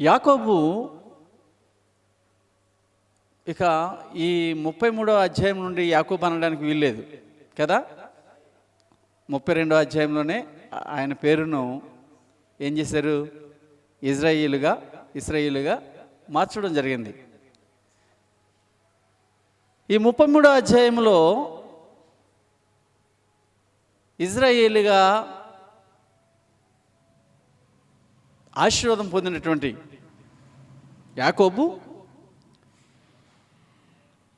యాకోబు ఇక ఈ ముప్పై మూడో అధ్యాయం నుండి యాకోబు అనడానికి వీల్లేదు కదా? ముప్పై రెండో అధ్యాయంలోనే ఆయన పేరును ఏం చేశారు? ఇజ్రాయిలుగా ఇస్రాయిలుగా మార్చడం జరిగింది. ఈ ముప్పై మూడో అధ్యాయంలో ఇజ్రాయేలుగా ఆశీర్వాదం పొందినటువంటి యాకోబు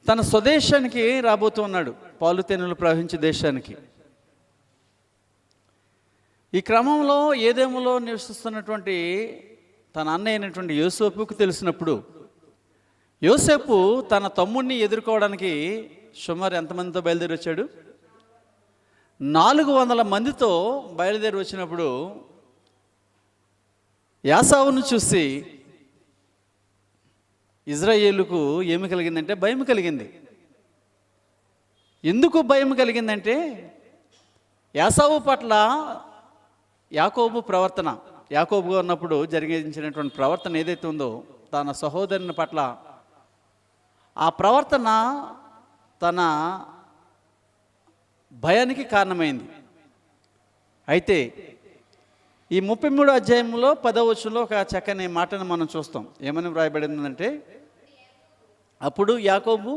తన స్వదేశానికి రాబోతున్నాడు పాలుతేనెలు ప్రవహించే దేశానికి. ఈ క్రమంలో ఏదేములో నివసిస్తున్నటువంటి తన అన్న అయినటువంటి యోసేపుకు తెలిసినప్పుడు యోసేపు తన తమ్ముడిని ఎదుర్కోవడానికి సుమారు ఎంతమందితో బయలుదేరి వచ్చాడు నాలుగు వందల మందితో బయలుదేరి వచ్చినప్పుడు యాసావును చూసి ఇజ్రాయేలుకు ఏమి కలిగిందంటే భయం కలిగింది. ఎందుకు భయం కలిగిందంటే యాసావు పట్ల యాకోబు ప్రవర్తన యాకోబుగా ఉన్నప్పుడు జరిగించినటువంటి ప్రవర్తన ఏదైతే ఉందో తన సహోదరుని పట్ల ఆ ప్రవర్తన తన భయానికి కారణమైంది. అయితే ఈ ముప్పై మూడు అధ్యాయంలో పదవచనంలో ఒక చక్కని మాటను మనం చూస్తాం. ఏమని వ్రాయబడిందంటే అప్పుడు యాకోబు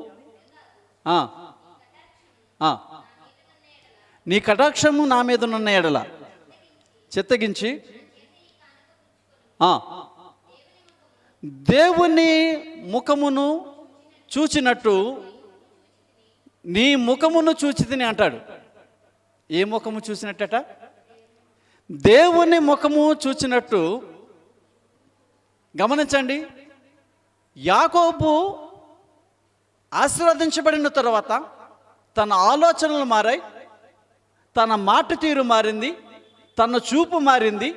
నీ కటాక్షము నా మీద ఉన్న ఎడల చిత్తగించి దేవుని ముఖమును చూచినట్టు నీ ముఖమును చూచి తిని అంటాడు. ఏ ముఖము చూసినట్టట? దేవుని ముఖము చూచినట్టు గమనించండి. యాకోబు ఆశీర్వదించబడిన తర్వాత తన ఆలోచనలు మారాయి. తన మాట తీరు మారింది. తన చూపు మారింది.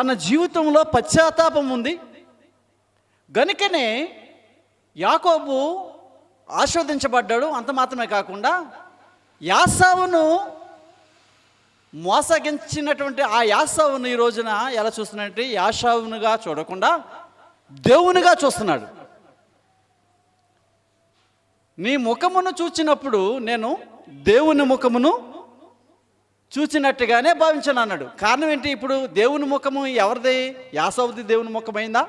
తన జీవితంలో పశ్చాత్తాపం ఉంది. గనుకనే యాకోబు ఆస్వాదించబడ్డాడు అంత మాత్రమే కాకుండా యాసావును మోసగించినటువంటి ఆ యాసావును ఈ రోజున ఎలా చూస్తున్నాడంటే యాసావునుగా చూడకుండా దేవునిగా చూస్తున్నాడు. నీ ముఖమును చూచినప్పుడు నేను దేవుని ముఖమును చూచినట్టుగానే భావించాను అన్నాడు. కారణం ఏంటి? ఇప్పుడు దేవుని ముఖము ఎవరిది? యాసవుది దేవుని ముఖమైందా?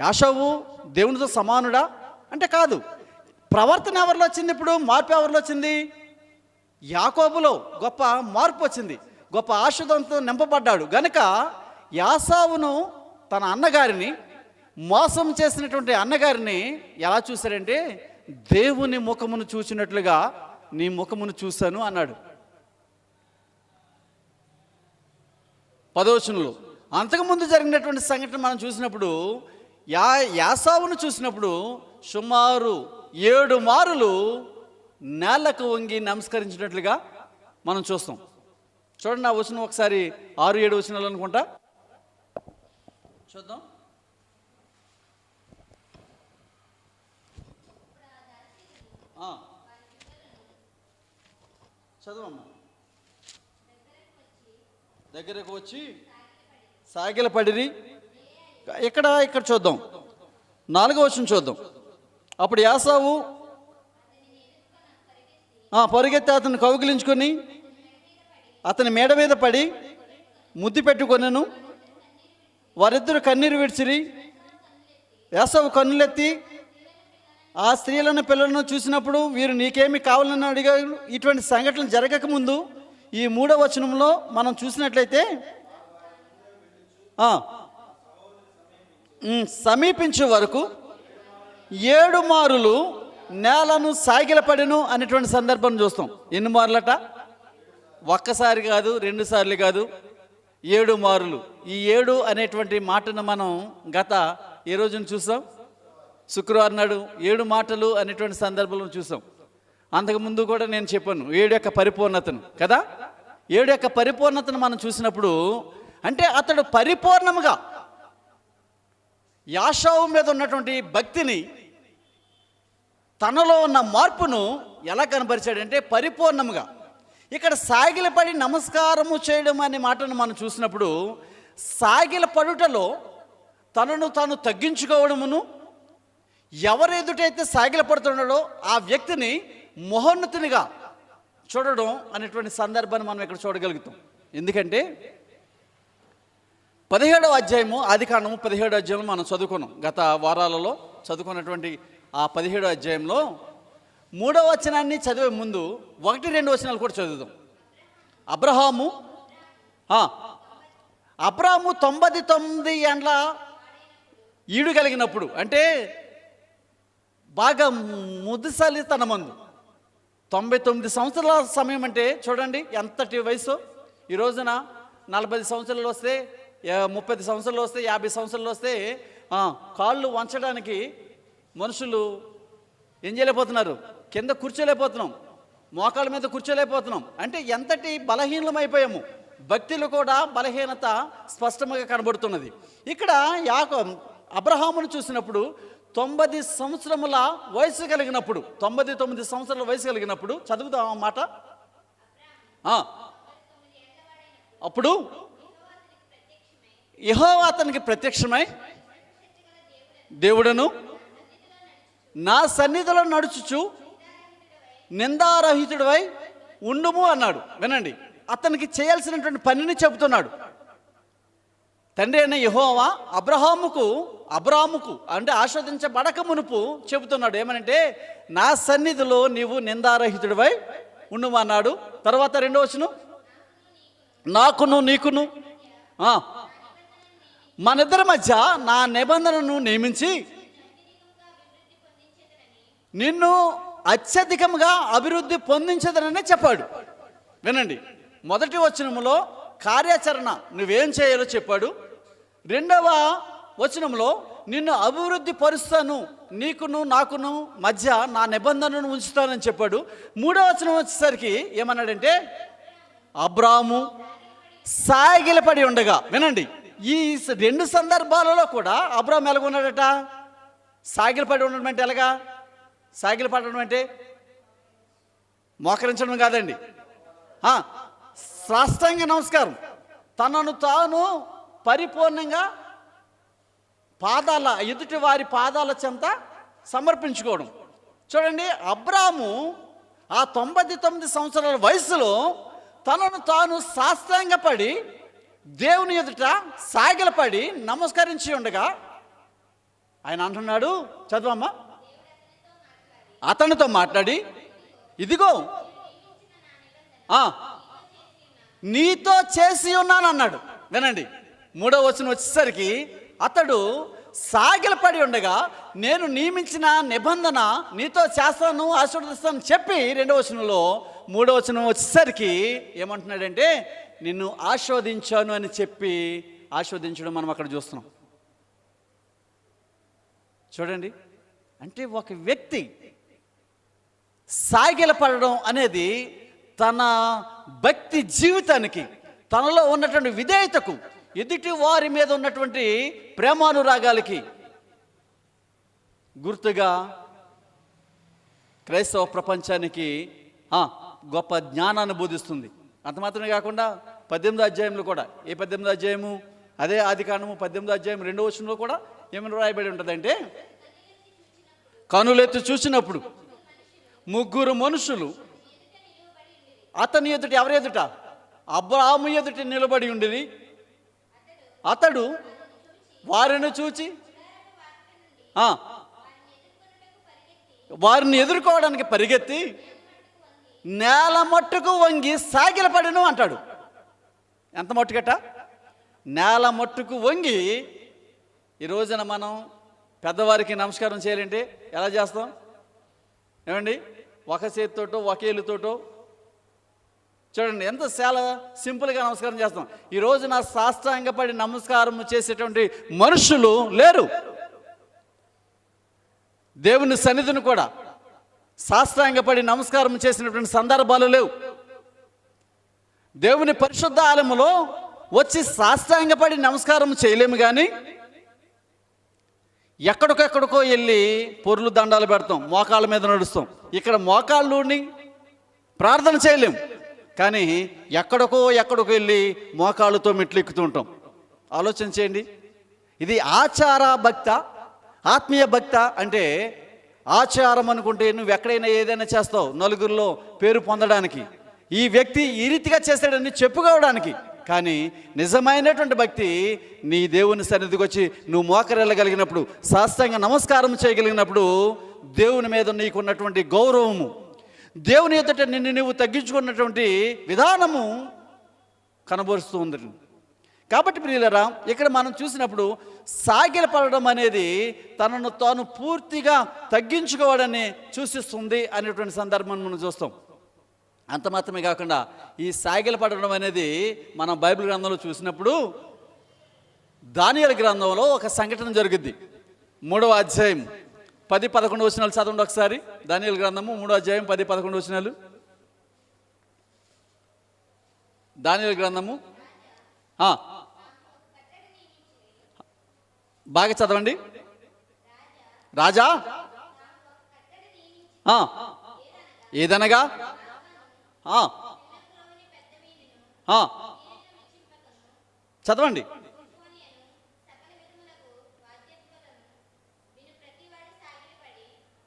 యాసవు దేవునితో సమానుడా? అంటే కాదు. ప్రవర్తన ఎవరిలో వచ్చింది ఇప్పుడు? మార్పు ఎవరిలో వచ్చింది? యాకోబులో గొప్ప మార్పు వచ్చింది. గొప్ప ఆశుదంతో నింపబడ్డాడు. గనుక యాసావును తన అన్నగారిని మోసం చేసినటువంటి అన్నగారిని ఎలా చూశారంటే దేవుని ముఖమును చూసినట్లుగా నీ ముఖమును చూశాను అన్నాడు. పదవచనంలో అంతకుముందు జరిగినటువంటి సంఘటన మనం చూసినప్పుడు యా యాసావును చూసినప్పుడు సుమారు ఏడు మారులు నేలకు వంగి నమస్కరించినట్లుగా మనం చూస్తాం. చూడండి ఆ వచనం ఒకసారి ఆరు ఏడు వచనాలు అనుకుంటా. చూద్దాం. చదవమ్మా. దగ్గరకు వచ్చి సాగిల పడిరి. ఇక్కడ ఇక్కడ చూద్దాం. నాలుగో వచ్చిన చూద్దాం. అప్పుడు యాసావు పరుగెత్తి అతను కౌగిలించుకొని అతని మేడ మీద పడి ముద్దు పెట్టుకొనెను. వారిద్దరు కన్నీరు విడిచిరి. యాసవు కన్నులెత్తి ఆ స్త్రీలను పిల్లలను చూసినప్పుడు వీరు నీకేమి కావాలని అడిగారు. ఇటువంటి సంఘటనలు జరగకముందు ఈ మూడో వచనంలో మనం చూసినట్లయితే సమీపించే వరకు ఏడు మారులు నేలను సాగిలపడెను అనేటువంటి సందర్భం చూస్తాం. ఎన్ని మార్లట? ఒక్కసారి కాదు రెండు సార్లు కాదు ఏడు మారులు. ఈ ఏడు అనేటువంటి మాటను మనం గత ఏ రోజున చూసాం? శుక్రవారం నాడు ఏడు మాటలు అనేటువంటి సందర్భంలో చూసాం. అంతకుముందు కూడా నేను చెప్పాను ఏడు యొక్క పరిపూర్ణతను కదా? ఏడు యొక్క పరిపూర్ణతను మనం చూసినప్పుడు అంటే అతడు పరిపూర్ణముగా యాషావు మీద ఉన్నటువంటి భక్తిని తనలో ఉన్న మార్పును ఎలా కనపరిచాడంటే పరిపూర్ణముగా. ఇక్కడ సాగిలపడి నమస్కారము చేయడం అనే మాటను మనం చూసినప్పుడు సాగిల పడుటలో తనను తాను తగ్గించుకోవడమును ఎవరెదుటైతే సాగిల పడుతున్నాడో ఆ వ్యక్తిని మహోన్నతునిగా చూడడం అనేటువంటి సందర్భాన్ని మనం ఇక్కడ చూడగలుగుతాం. ఎందుకంటే పదిహేడవ అధ్యాయము ఆది కాండము పదిహేడవ అధ్యాయంలో మనం చదువుకున్నాం. గత వారాలలో చదువుకున్నటువంటి ఆ పదిహేడో అధ్యాయంలో మూడవ వచనాన్ని చదివే ముందు ఒకటి రెండు వచనాలు కూడా చదువుదాం. అబ్రహాము ఆ, అబ్రహాము తొంభై తొమ్మిది ఏండ్ల ఈడు కలిగినప్పుడు అంటే బాగా ముదుసలి తన మందు తొంభై తొమ్మిది సంవత్సరాల సమయం అంటే చూడండి ఎంతటి వయసు? ఈ రోజున నలభై సంవత్సరాలు వస్తే ముప్పై సంవత్సరాలు వస్తే యాభై సంవత్సరాలు వస్తే కాళ్ళు వంచడానికి మనుషులు ఏం చేయలేకపోతున్నారు? కింద కూర్చోలేకపోతున్నాం. మోకాళ్ళ మీద కూర్చోలేకపోతున్నాం. అంటే ఎంతటి బలహీనమైపోయాము? భక్తులు కూడా బలహీనత స్పష్టంగా కనబడుతున్నది. ఇక్కడ యాకో అబ్రహామును చూసినప్పుడు తొంభై సంవత్సరముల వయసు కలిగినప్పుడు తొంభై తొమ్మిది సంవత్సరాల వయసు కలిగినప్పుడు చదువుదాం అన్నమాట అప్పుడు యహో అతనికి ప్రత్యక్షమై దేవుడను నా సన్నిధిలో నడుచుచు నిందారహితుడివై ఉండుము అన్నాడు. వినండి. అతనికి చేయాల్సినటువంటి పనిని చెబుతున్నాడు. తండ్రి అయిన యహోవా అబ్రహాముకు అబ్రాముకు అంటే ఆస్వాదించబడక మునుపు చెబుతున్నాడు. ఏమనంటే నా సన్నిధిలో నీవు నిందారహితుడివై ఉండుము అన్నాడు. తర్వాత రెండో వచ్చును నాకును నీకును ఆ, మనిద్దరి మధ్య నా నిబంధనను నియమించి నిన్ను అత్యధికంగా అభివృద్ధి పొందించదనని చెప్పాడు. వినండి. మొదటి వచనములో కార్యాచరణ నువ్వేం చేయాలో చెప్పాడు. రెండవ వచనంలో నిన్ను అభివృద్ధి పరుస్తాను నీకును నాకును మధ్య నా నిబంధనను ఉంచుతానని చెప్పాడు. మూడవ వచనం వచ్చేసరికి ఏమన్నాడంటే అబ్రాము సాగిలపడి ఉండగా వినండి. ఈ స- రెండు సందర్భాలలో కూడా అబ్రామ్ ఎలాగున్నాడట? సాగిలపడి ఉండడం అంటే ఎలాగా? సాగిలపడడం అంటే మోకరించడం కాదండి. ఆ, సాష్టాంగ నమస్కారం. తనను తాను పరిపూర్ణంగా పాదాల ఎదుటి వారి పాదాల చెంత సమర్పించుకోవడం. చూడండి అబ్రాము ఆ తొంభై తొమ్మిది సంవత్సరాల వయసులో తనను తాను సాష్టాంగపడి దేవుని ఎదుట సాగిలపడి నమస్కరించి ఉండగా ఆయన అంటున్నాడు చదవమ్మా. అతనితో మాట్లాడి ఇదిగో నీతో చేసి ఉన్నాను అన్నాడు. వినండి మూడో వచనం వచ్చేసరికి అతడు సాగిలపడి ఉండగా నేను నియమించిన నిబంధన నీతో చేస్తాను ఆశీర్వదిస్తాను చెప్పి రెండో వచనంలో మూడో వచనం వచ్చేసరికి ఏమంటున్నాడంటే నిన్ను ఆస్వాదించాను అని చెప్పి ఆస్వాదించడం మనం అక్కడ చూస్తున్నాం. చూడండి అంటే ఒక వ్యక్తి సాగిలపడడం అనేది తన భక్తి జీవితానికి తనలో ఉన్నటువంటి విధేయతకు ఎదుటి వారి మీద ఉన్నటువంటి ప్రేమానురాగాలకి గుర్తుగా క్రైస్తవ ప్రపంచానికి గొప్ప జ్ఞానాన్ని బోధిస్తుంది. అంత మాత్రమే కాకుండా పద్దెనిమిది అధ్యాయంలో కూడా ఏ పద్దెనిమిది అధ్యాయము? అదే ఆదికాండము పద్దెనిమిది అధ్యాయం రెండో వచనంలో కూడా ఏమైనా రాయబడి ఉంటుందంటే కనులెత్తి చూసినప్పుడు ముగ్గురు మనుషులు. అతని ఎదుట ఎవరి ఎదుట? అబ్రాము ఎదుట నిలబడి ఉండేది అతడు వారిని చూచి వారిని ఎదుర్కోవడానికి పరిగెత్తి నేల మట్టుకు వంగి సాగిలపడను అంటాడు. ఎంత మట్టుకట? నేల మట్టుకు వంగి ఈ రోజున మనం పెద్దవారికి నమస్కారం చేయాలంటే ఎలా చేస్తాం? ఏమండి? ఒక చేతితోటో ఒకేలుతోటో చూడండి ఎంత చాలా సింపుల్గా నమస్కారం చేస్తాం ఈ నా సాష్టాంగపడి నమస్కారం చేసేటువంటి మనుషులు లేరు. దేవుని సన్నిధిని కూడా సాష్టాంగపడి నమస్కారం చేసినటువంటి సందర్భాలు లేవు. దేవుని పరిశుద్ధ ఆలయంలో వచ్చి సాష్టాంగపడి నమస్కారం చేయలేము కానీ ఎక్కడికెక్కడికో వెళ్ళి పొర్లు దండాలు పెడతాం మోకాళ్ళ మీద నడుస్తాం. ఇక్కడ మోకాళ్ళని ప్రార్థన చేయలేం. కానీ ఎక్కడికో ఎక్కడికో వెళ్ళి మోకాళ్ళతో మెట్లు ఉంటాం ఆలోచన చేయండి. ఇది ఆచార భక్త ఆత్మీయ భక్త అంటే ఆచారం అనుకుంటే నువ్వు ఎక్కడైనా ఏదైనా చేస్తావు నలుగురిలో పేరు పొందడానికి. ఈ వ్యక్తి ఈ రీతిగా చేశాడని చెప్పుకోవడానికి. కానీ నిజమైనటువంటి భక్తి నీ దేవుని సన్నిధికి వచ్చి నువ్వు మోకరెళ్ళగలిగినప్పుడు శాస్త్రంగా నమస్కారం చేయగలిగినప్పుడు దేవుని మీద నీకున్నటువంటి గౌరవము దేవుని ఎదుట నిన్ను నువ్వు తగ్గించుకున్నటువంటి విధానము కనబరుస్తూ ఉంది కాబట్టి ప్రియులరా ఇక్కడ మనం చూసినప్పుడు సాగిలపడడం అనేది తనను తాను పూర్తిగా తగ్గించుకోవడాన్ని సూచిస్తుంది అనేటువంటి సందర్భం మనం చూస్తాం. అంత మాత్రమే కాకుండా ఈ సాగిలపడడం అనేది మనం బైబిల్ గ్రంథంలో చూసినప్పుడు దానియల గ్రంథంలో ఒక సంఘటన జరుగుద్ది. మూడవ అధ్యాయం పది పదకొండు వచనాలు చదవండి ఒకసారి. దానియల గ్రంథము మూడో అధ్యాయం పది పదకొండు వచనాలు. దానియల గ్రంథము బాగా చదవండి. రాజా? ఏదనగా? చదవండి.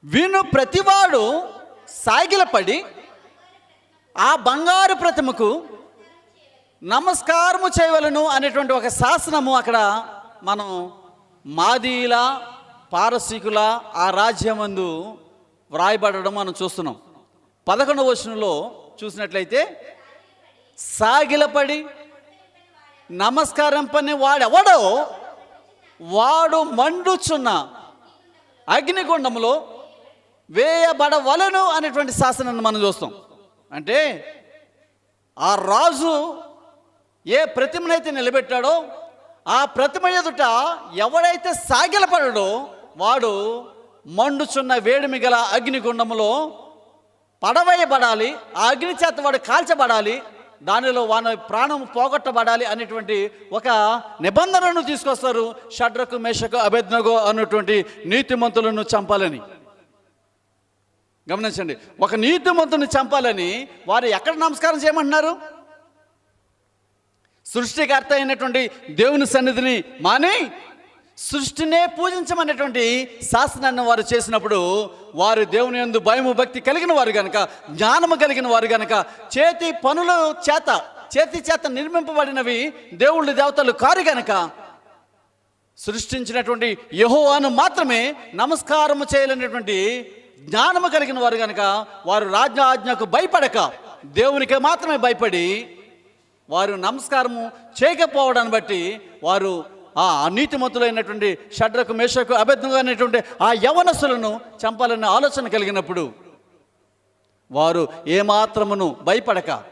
విను ప్రతివాడు సాగిలపడి ఆ బంగారు ప్రతిమకు నమస్కారము చేయవలను అనేటువంటి ఒక శాసనము అక్కడ మనం మాదీల పారసీకుల ఆ రాజ్యమందు వ్రాయబడడం మనం చూస్తున్నాం. పదకొండవ వచనంలో చూసినట్లయితే సాగిలపడి నమస్కారం పని వాడెవడో? వాడు మండుచున్న అగ్నిగుండంలో వేయబడవలను అనేటువంటి శాసనాన్ని మనం చూస్తాం. అంటే ఆ రాజు ఏ ప్రతిమనైతే నిలబెట్టాడో ఆ ప్రతిమ ఎదుట ఎవడైతే సాగిలపడడో వాడు మండుచున్న వేడిమి గల అగ్నిగుండములో పడవేయబడాలి అగ్ని చేత వాడు కాల్చబడాలి దానిలో వాని ప్రాణం పోగొట్టబడాలి అనేటువంటి ఒక నిబంధనను తీసుకొస్తారు షడ్రకు మేషకు అభెజ్ఞగో అన్నటువంటి నీతిమంతులను చంపాలని. గమనించండి ఒక నీతిమంతుని చంపాలని వారు ఎక్కడ నమస్కారం చేయమంటున్నారు? సృష్టికర్త అయినటువంటి దేవుని సన్నిధిని మాని సృష్టినే పూజించమనేటువంటి శాసనాన్ని వారు చేసినప్పుడు వారు దేవుని యందు భయము భక్తి కలిగిన వారు గనక జ్ఞానము కలిగిన వారు గనక చేతి పనుల చేత చేతి చేత నిర్మింపబడినవి దేవుళ్ళు దేవతలు కారు గనక సృష్టించినటువంటి యహోవాను మాత్రమే నమస్కారము చేయలేనటువంటి జ్ఞానము కలిగిన వారు గనక వారు రాజ్య ఆజ్ఞకు భయపడక దేవునికి మాత్రమే భయపడి వారు నమస్కారము చేయకపోవడాన్ని బట్టి వారు ఆ అనీతిమంతులైనటువంటి షడ్రకు మేషకు అబద్ధంగా అనేటువంటి ఆ యవనసులను చంపాలనే ఆలోచన కలిగినప్పుడు వారు ఏమాత్రమును భయపడక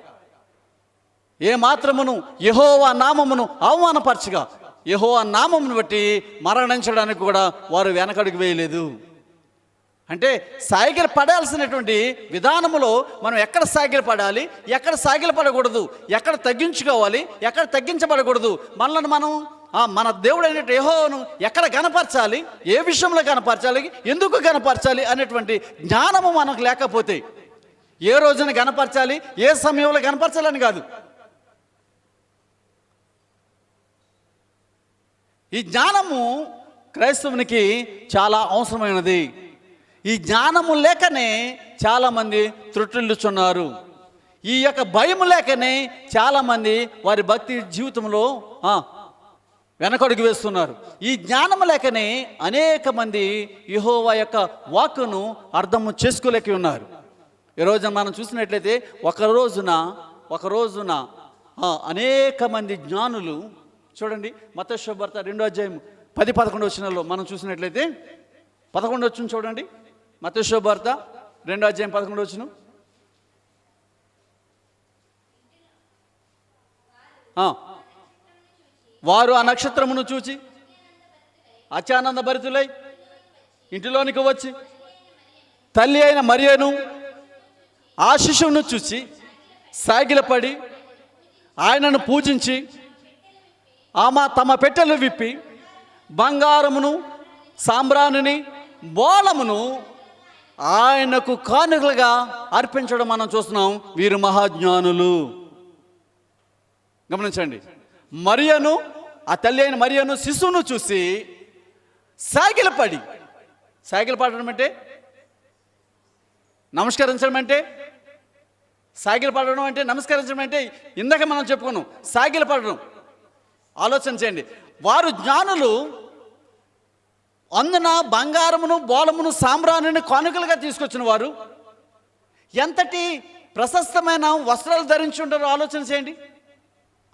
ఏమాత్రమును యహోవా నామమును అవమానపరచగా యహోవా నామమును బట్టి మరణించడానికి కూడా వారు వెనకడుగు వేయలేదు. అంటే సాగిల పడాల్సినటువంటి విధానములో మనం ఎక్కడ సాగిల పడాలి ఎక్కడ సాగిల పడకూడదు ఎక్కడ తగ్గించుకోవాలి ఎక్కడ తగ్గించబడకూడదు మనల్ని మనం మన దేవుడు అయినట్టు ఎక్కడ కనపరచాలి ఏ విషయంలో కనపరచాలి ఎందుకు కనపరచాలి అనేటువంటి జ్ఞానము మనకు లేకపోతే ఏ రోజున కనపరచాలి ఏ సమయంలో కనపరచాలని కాదు. ఈ జ్ఞానము క్రైస్తవునికి చాలా అవసరమైనది. ఈ జ్ఞానము లేకనే చాలామంది త్రుటిల్లుచున్నారు ఈ యొక్క భయం లేకనే చాలామంది వారి భక్తి జీవితంలో వెనకడుగు వేస్తున్నారు. ఈ జ్ఞానం లేకనే అనేక మంది యహోవా యొక్క వాక్కును అర్థము చేసుకోలేక ఉన్నారు. ఈరోజు మనం చూసినట్లయితే ఒక రోజున ఒక రోజున అనేక మంది జ్ఞానులు చూడండి మతశోభర్త రెండో అధ్యాయం పది పదకొండు వచ్చినలో మనం చూసినట్లయితే పదకొండు వచ్చిన చూడండి మతశోభర్త రెండో అధ్యాయం పదకొండు వచ్చిన. వారు ఆ నక్షత్రమును చూచి అత్యానంద భరితులై ఇంటిలోనికి వచ్చి తల్లి అయిన మరియను ఆ శిశువును చూసి సాగిలపడి ఆయనను పూజించి ఆమె తమ పెట్టెలు విప్పి బంగారమును సాంబ్రాణిని బోళమును ఆయనకు కానుకలుగా అర్పించడం మనం చూస్తున్నాం. వీరు మహాజ్ఞానులు. గమనించండి. మరియను ఆ తల్లి అయిన మరియను శిశువును చూసి సాగిలపడి సాగిలపడడం అంటే? నమస్కరించడం అంటే? సాగిలపడడం అంటే నమస్కరించడం అంటే ఇందాక మనం చెప్పుకున్నాం సాగిలపడడం ఆలోచన చేయండి. వారు జ్ఞానులు అందున బంగారమును బోలమును సామ్రాణిని కానుకలుగా తీసుకొచ్చిన వారు. ఎంతటి ప్రశస్తమైన వస్త్రాలు ధరించి ఉంటారో ఆలోచన చేయండి.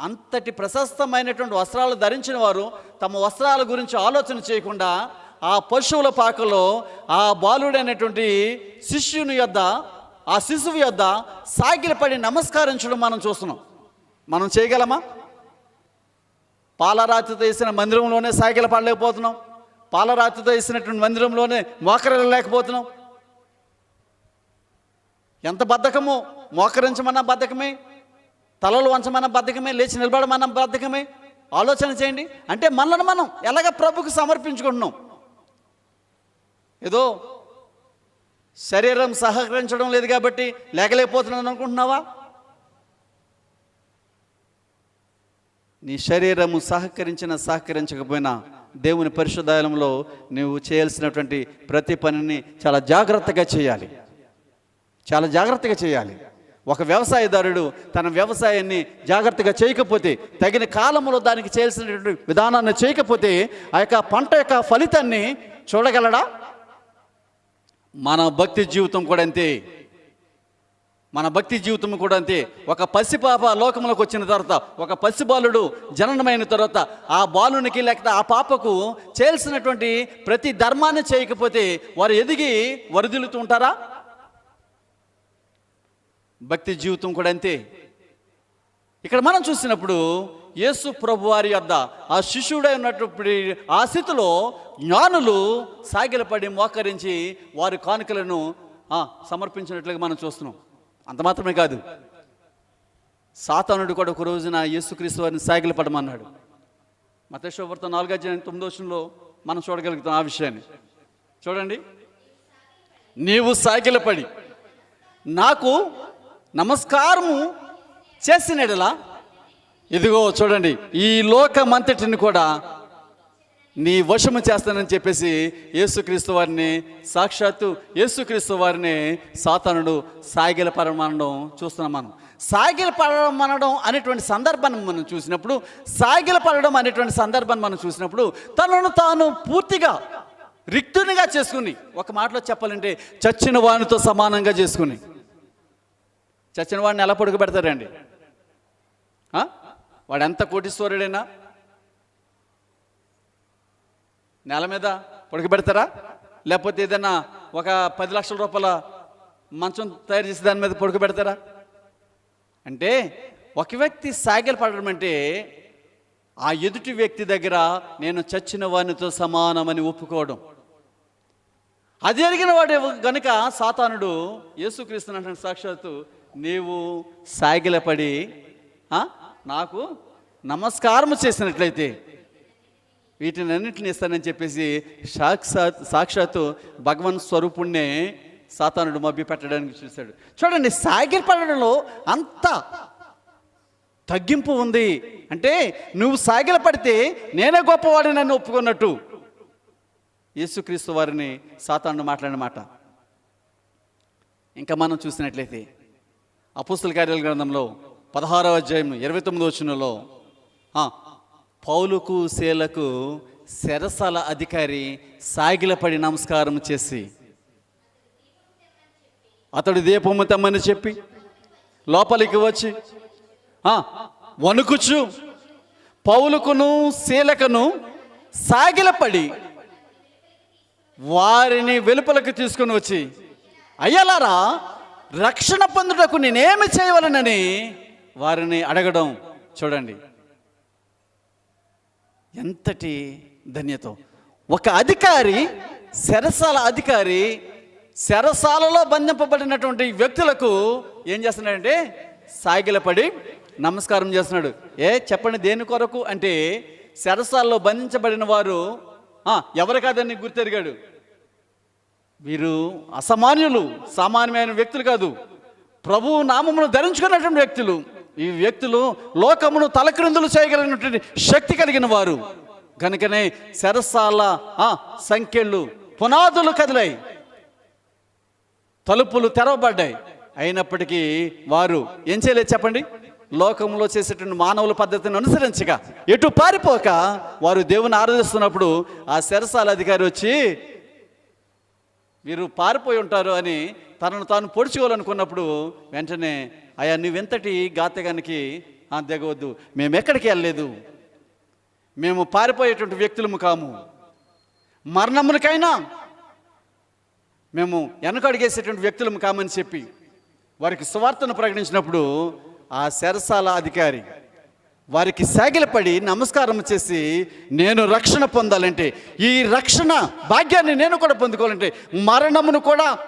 అంతటి ప్రశస్తమైనటువంటి వస్త్రాలు ధరించిన వారు తమ వస్త్రాల గురించి ఆలోచన చేయకుండా ఆ పశువుల పాకలో ఆ బాలుడైనటువంటి శిష్యుని యొద్ద ఆ శిశువు యొద్ద సాగిలపడి నమస్కరించడం మనం చూస్తున్నాం. మనం చేయగలమా? పాలరాతితో వేసిన మందిరంలోనే సాగిల పడలేకపోతున్నాం. పాలరాతితో వేసినటువంటి మందిరంలోనే మోకరలేకపోతున్నాం ఎంత బద్ధకమో? మోకరించమన్నా బద్ధకమే? తలలు వంచమన్న బద్ధకమే లేచి నిలబడమన్న బద్ధకమే. ఆలోచన చేయండి. అంటే మనల్ని మనం ఎలాగ ప్రభుకు సమర్పించుకుంటున్నాం? ఏదో శరీరం సహకరించడం లేదు కాబట్టి లేకలేకపోతున్నాను అనుకుంటున్నావా? నీ శరీరము సహకరించిన సహకరించకపోయినా దేవుని పరిశుద్ధాలయంలో నువ్వు చేయాల్సినటువంటి ప్రతి పనిని చాలా జాగ్రత్తగా చేయాలి. చాలా జాగ్రత్తగా చేయాలి. ఒక వ్యవసాయదారుడు తన వ్యవసాయాన్ని జాగ్రత్తగా చేయకపోతే తగిన కాలంలో దానికి చేయాల్సినటువంటి విధానాన్ని చేయకపోతే ఆ యొక్క పంట యొక్క ఫలితాన్ని చూడగలడా? మన భక్తి జీవితం కూడా అంతే. మన భక్తి జీవితం కూడా అంతే. ఒక పసిపాప లోకంలోకి వచ్చిన తర్వాత ఒక పసిబాలుడు జననమైన తర్వాత ఆ బాలునికి లేకపోతే ఆ పాపకు చేయాల్సినటువంటి ప్రతి ధర్మాన్ని చేయకపోతే వారు ఎదిగి వరదిల్లుతూ ఉంటారా? భక్తి జీవితం కూడా అంతే. ఇక్కడ మనం చూసినప్పుడు యేసు ప్రభు వారి యొద్ద ఆ శిష్యుడై ఉన్నటువంటి ఆ స్థితిలో జ్ఞానులు సాగిలపడి మోకరించి వారి కానుకలను సమర్పించినట్లుగా మనం చూస్తున్నాం. అంత మాత్రమే కాదు. సాతానుడు కూడా ఒక రోజున యేసుక్రీస్తు వారిని సాగిలపడమన్నాడు. మతేశ్వర్త నాలుగో అధ్యాయం తొమ్మిదో వచనంలో మనం చూడగలుగుతాం ఆ విషయాన్ని. చూడండి. నీవు సాగిలపడి నాకు నమస్కారము చేసినడలా? ఇదిగో చూడండి ఈ లోకమంతటిని కూడా నీ వశము చేస్తానని చెప్పేసి యేసుక్రీస్తు వారిని సాక్షాత్తు యేసుక్రీస్తు వారిని సాతానుడు సాగిల పరమనడం చూస్తున్నాం మనం. సాగిల పరమనడం అనేటువంటి సందర్భాన్ని మనం చూసినప్పుడు సాగిల పడడం అనేటువంటి సందర్భాన్ని మనం చూసినప్పుడు తనను తాను పూర్తిగా రిక్తునిగా చేసుకుని ఒక మాటలో చెప్పాలంటే చచ్చిన వానితో సమానంగా చేసుకుని చచ్చిన వాడిని ఎలా పడుకు పెడతారండి వాడు ఎంత కోటీశ్వరుడైనా? నేల మీద పడుకోబెడతారా లేకపోతే ఏదైనా ఒక పది లక్షల రూపాయల మంచం తయారు చేసి దాని మీద పడుకోబెడతారా అంటే ఒక వ్యక్తి సాగిల పడడం అంటే ఆ ఎదుటి వ్యక్తి దగ్గర నేను చచ్చిన వానితో సమానమని ఒప్పుకోవడం. అది జరిగిన వాడు గనుక సాతానుడు యేసుక్రీస్తున్న సాక్షాత్తు నీవు సాగిలపడి నాకు నమస్కారం చేసినట్లయితే వీటినన్నింటిని ఇస్తానని చెప్పేసి సాక్షాత్ సాక్షాత్తు భగవన్ స్వరూపుణ్ణే సాతానుడు మభ్య పెట్టడానికి చూశాడు. చూడండి సాగిలపడడంలో అంత తగ్గింపు ఉంది. అంటే నువ్వు సాగిల పడితే నేనే గొప్పవాడు నన్ను ఒప్పుకున్నట్టు. యేసుక్రీస్తు వారిని సాతానుడు మాట్లాడిన మాట. ఇంకా మనం చూసినట్లయితే అపుస్తుల కార్యాల గ్రంథంలో పదహారవ అధ్యాయం ఇరవై తొమ్మిది వచ్చినలో పౌలుకు శీలకు శరసల అధికారి సాగిలపడి నమస్కారం చేసి అతడు దీపము తమ్మని చెప్పి లోపలికి వచ్చి వణుకుచు పౌలుకును శీలకను సాగిలపడి వారిని వెలుపలకు తీసుకుని వచ్చి అయ్యలారా రక్షణ పొందుటకు నేనేమి చేయవలనని వారిని అడగడం చూడండి. ఎంతటి ధన్యత. ఒక అధికారి శరసాల అధికారి శరసాలలో బంధింపబడినటువంటి వ్యక్తులకు ఏం చేస్తున్నాడంటే సాగిలపడి నమస్కారం చేస్తున్నాడు. ఏ చెప్పండి దేని కొరకు? అంటే శరసాలలో బంధించబడిన వారు ఎవరు కాదని గుర్తెరిగాడు వీరు అసామాన్యులు సామాన్యమైన వ్యక్తులు కాదు. ప్రభు నామమును ధరించుకున్నటువంటి వ్యక్తులు. ఈ వ్యక్తులు లోకమును తలక్రిందులు చేయగలిగినటువంటి శక్తి కలిగిన వారు. కనుకనే శరసాల సంఖ్యలు పునాదులు కదిలాయి. తలుపులు తెరవబడ్డాయి. అయినప్పటికీ వారు ఏం చేయలేదు చెప్పండి? లోకంలో చేసేటువంటి మానవుల పద్ధతిని అనుసరించగా ఎటు పారిపోక వారు దేవుని ఆరాధిస్తున్నప్పుడు ఆ శరసాల అధికారి వచ్చి వీరు పారిపోయి ఉంటారు అని తనను తాను పొడుచుకోవాలనుకున్నప్పుడు వెంటనే అయా నువ్వెంతటి గాతగానికి దిగవద్దు. మేము ఎక్కడికి వెళ్ళలేదు. మేము పారిపోయేటువంటి వ్యక్తులము కాము. మరణములకైనా మేము వెనకడిగేసేటువంటి వ్యక్తులము కామని చెప్పి వారికి సువార్తను ప్రకటించినప్పుడు ఆ శరసాల అధికారి వారికి సాగిలపడి నమస్కారం చేసి నేను రక్షణ పొందాలంటే ఈ రక్షణ భాగ్యాన్ని నేను కూడా పొందుకోవాలంటే మరణమును కూడా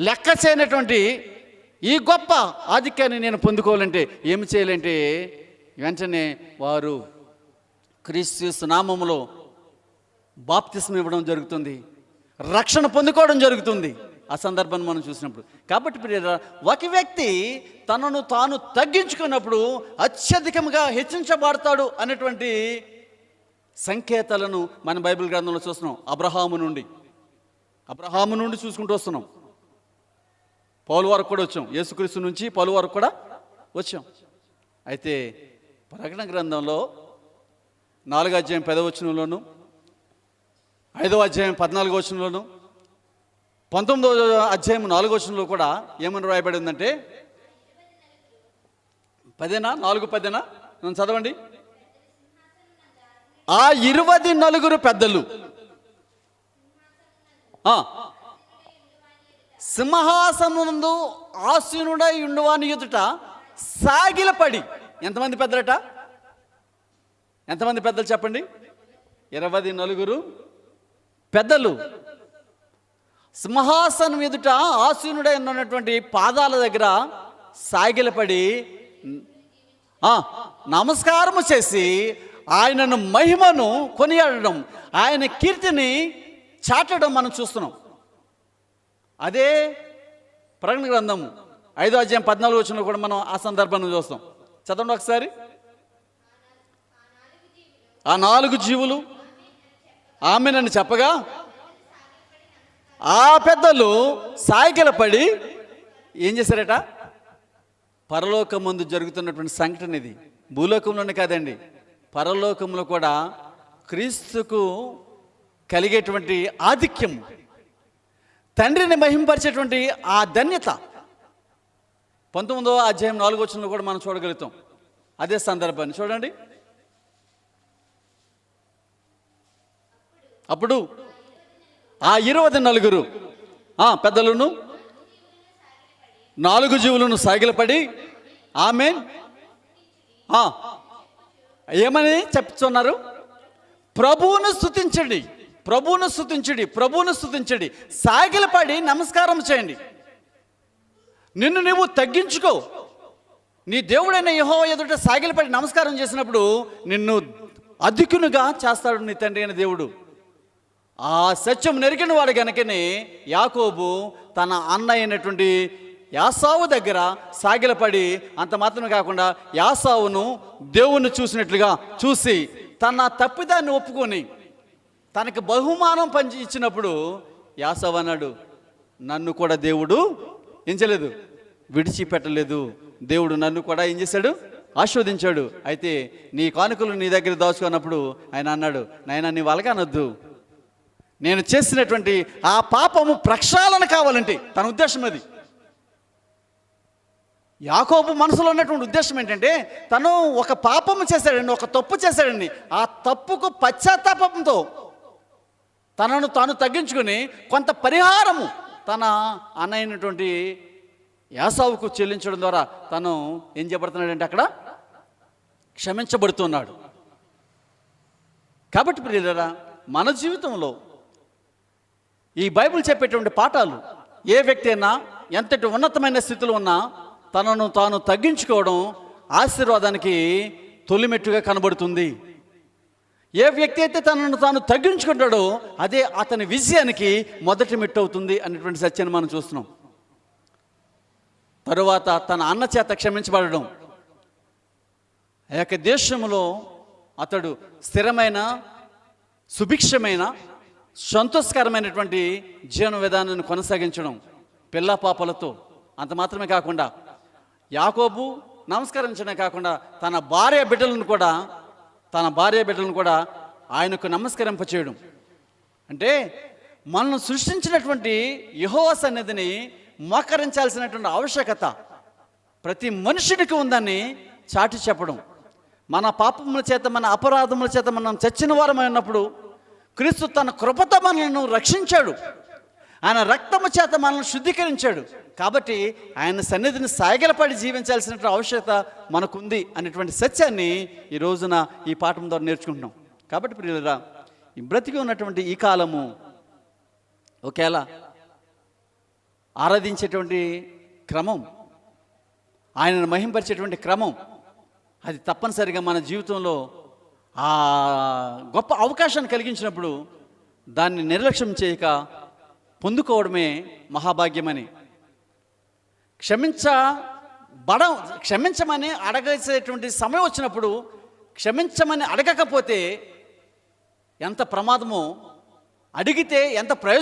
లెక్క చేయనటువంటి ఈ గొప్ప ఆధిక్యాన్ని నేను పొందుకోవాలంటే ఏమి చేయాలంటే వెంటనే వారు క్రీస్తు నామములో బాప్తిస్మ ఇవ్వడం జరుగుతుంది. రక్షణ పొందుకోవడం జరుగుతుంది. ఆ సందర్భాన్ని మనం చూసినప్పుడు. కాబట్టి ప్రియరా ఒక వ్యక్తి తనను తాను తగ్గించుకున్నప్పుడు అత్యధికంగా హెచ్చించబడతాడు అనేటువంటి సంకేతాలను మన బైబిల్ గ్రంథంలో చూస్తున్నాం. అబ్రహాము నుండి. అబ్రహాము నుండి చూసుకుంటూ వస్తున్నాం. పౌలు వరకు కూడా వచ్చాం. యేసుక్రీస్తు నుంచి పౌలు వరకు కూడా వచ్చాం. అయితే ప్రకటన గ్రంథంలో నాలుగో అధ్యాయం పెదవచనంలోను ఐదవ అధ్యాయం పద్నాలుగో వచనంలోను పంతొమ్మిదో అధ్యాయం నాలుగో వచనంలో కూడా ఏమని రాయబడి ఉందంటే? పదేనా? నాలుగు పదేనా? నన్ను చదవండి. ఆ ఇరవై నలుగురు పెద్దలు. సింహాసనందు ఆసీనుడై ఉండువాని ఎదుట సాగిలపడి. ఎంతమంది పెద్దలట? ఎంతమంది పెద్దలు చెప్పండి? ఇరవై నలుగురు పెద్దలు. సింహాసనం ఎదుట ఆసీనుడై ఉన్నటువంటి పాదాల దగ్గర సాగిలపడి నమస్కారము చేసి ఆయనను మహిమను కొనియాడడం ఆయన కీర్తిని చాటడం మనం చూస్తున్నాం. అదే ప్రకటన గ్రంథం ఐదో అధ్యాయం పద్నాలుగు వచ్చిన కూడా మనం ఆ సందర్భాన్ని చూస్తాం. చదవండి ఒకసారి. ఆ నాలుగు జీవులు ఆమె నన్ను చెప్పగా ఆ పెద్దలు సాయికల పడి ఏం చేశారట? పరలోకం ముందు జరుగుతున్నటువంటి సంఘటన ఇది. భూలోకంలోనే కాదండి. పరలోకంలో కూడా క్రీస్తుకు కలిగేటువంటి ఆధిక్యం తండ్రిని మహింపరిచేటువంటి ఆ ధన్యత. పంతొమ్మిదో అధ్యాయం నాలుగో వచనంలో కూడా మనం చూడగలుగుతాం. అదే సందర్భాన్ని చూడండి. అప్పుడు ఆ ఇరవై నలుగురు. పెద్దలను. నాలుగు జీవులను సాగిలపడి ఆమె ఏమని చెప్తున్నారు? ప్రభువును స్థుతించండి ప్రభువును స్థుతించండి ప్రభువును స్థుతించండి సాగిలపడి నమస్కారం చేయండి. నిన్ను నువ్వు తగ్గించుకో. నీ దేవుడైన యహో ఎదుట సాగిలపడి నమస్కారం చేసినప్పుడు నిన్ను అధికునుగా చేస్తాడు నీ తండ్రి అయిన దేవుడు. ఆ సత్యం నెరిగిన వాడు గనుకనే యాకోబు తన అన్న అయినటువంటి యాసావు దగ్గర సాగిలపడి అంత మాత్రమే కాకుండా యాసావును దేవుణ్ణి చూసినట్లుగా చూసి తన తప్పిదాన్ని ఒప్పుకొని తనకు బహుమానం పంచి ఇచ్చినప్పుడు యాసవ్ అన్నాడు నన్ను కూడా దేవుడు ఏం చేయలేదు విడిచిపెట్టలేదు. దేవుడు నన్ను కూడా ఏం చేశాడు? ఆస్వాదించాడు అయితే నీ కానుకలు నీ దగ్గర దాచుకున్నప్పుడు ఆయన అన్నాడు నాయన నీ వలగనొద్దు. నేను చేసినటువంటి ఆ పాపము ప్రక్షాళన కావాలంటే తన ఉద్దేశం అది. యాకోబు మనసులో ఉన్నటువంటి ఉద్దేశం ఏంటంటే తను ఒక పాపము చేశాడండి ఒక తప్పు చేశాడండి ఆ తప్పుకు పశ్చాత్తాపంతో తనను తాను తగ్గించుకుని కొంత పరిహారము తన అన్నైనటువంటి యాసావుకు చెల్లించడం ద్వారా తను ఏం చేయబడుతున్నాడంటే అక్కడ క్షమించబడుతున్నాడు. కాబట్టి ప్రియులరా మన జీవితంలో ఈ బైబిల్ చెప్పేటువంటి పాఠాలు ఏ వ్యక్తి అయినా ఎంతటి ఉన్నతమైన స్థితిలో ఉన్నా తనను తాను తగ్గించుకోవడం ఆశీర్వాదానికి తొలిమెట్టుగా కనబడుతుంది. ఏ వ్యక్తి అయితే తనను తాను తగ్గించుకుంటాడో అదే అతని విజయానికి మొదటి మెట్టు అవుతుంది అనేటువంటి సత్యాన్ని మనం చూస్తున్నాం. తరువాత తన అన్న చేత క్షమించబడడం. ఆ యొక్క దేశంలో అతడు స్థిరమైన సుభిక్షమైన సంతోషకరమైనటువంటి జీవన విధానాన్ని కొనసాగించడం పిల్ల పాపలతో అంత మాత్రమే కాకుండా యాకోబు నమస్కరించడమే కాకుండా తన భార్య బిడ్డలను కూడా తన భార్య బిడ్డలను కూడా ఆయనకు నమస్కరింపచేయడం అంటే మనల్ని సృష్టించినటువంటి యెహోవా సన్నిధిని మోకరించాల్సినటువంటి ఆవశ్యకత ప్రతి మనుషుడికి ఉందని చాటి చెప్పడం. మన పాపముల చేత మన అపరాధముల చేత మనం చచ్చిన వారమైనప్పుడు ఉన్నప్పుడు క్రీస్తు తన కృపత మనల్ని రక్షించాడు. ఆయన రక్తము చేత మనల్ని శుద్ధీకరించాడు. కాబట్టి ఆయన సన్నిధిని సాగిలపడి జీవించాల్సిన ఆవశ్యకత మనకుంది అనేటువంటి సత్యాన్ని ఈ రోజున ఈ పాఠం ద్వారా నేర్చుకుంటున్నాం. కాబట్టి ప్రియులరా ఈ బ్రతికి ఉన్నటువంటి ఈ కాలము ఒకేలా ఆరాధించేటువంటి క్రమం ఆయనను మహింపరిచేటువంటి క్రమం అది తప్పనిసరిగా మన జీవితంలో ఆ గొప్ప అవకాశాన్ని కలిగించినప్పుడు దాన్ని నిర్లక్ష్యం చేయక పొందుకోవడమే మహాభాగ్యమని. క్షమించ బడ క్షమించమని అడగేసేటువంటి సమయం వచ్చినప్పుడు క్షమించమని అడగకపోతే ఎంత ప్రమాదమో అడిగితే ఎంత ప్రయోజనం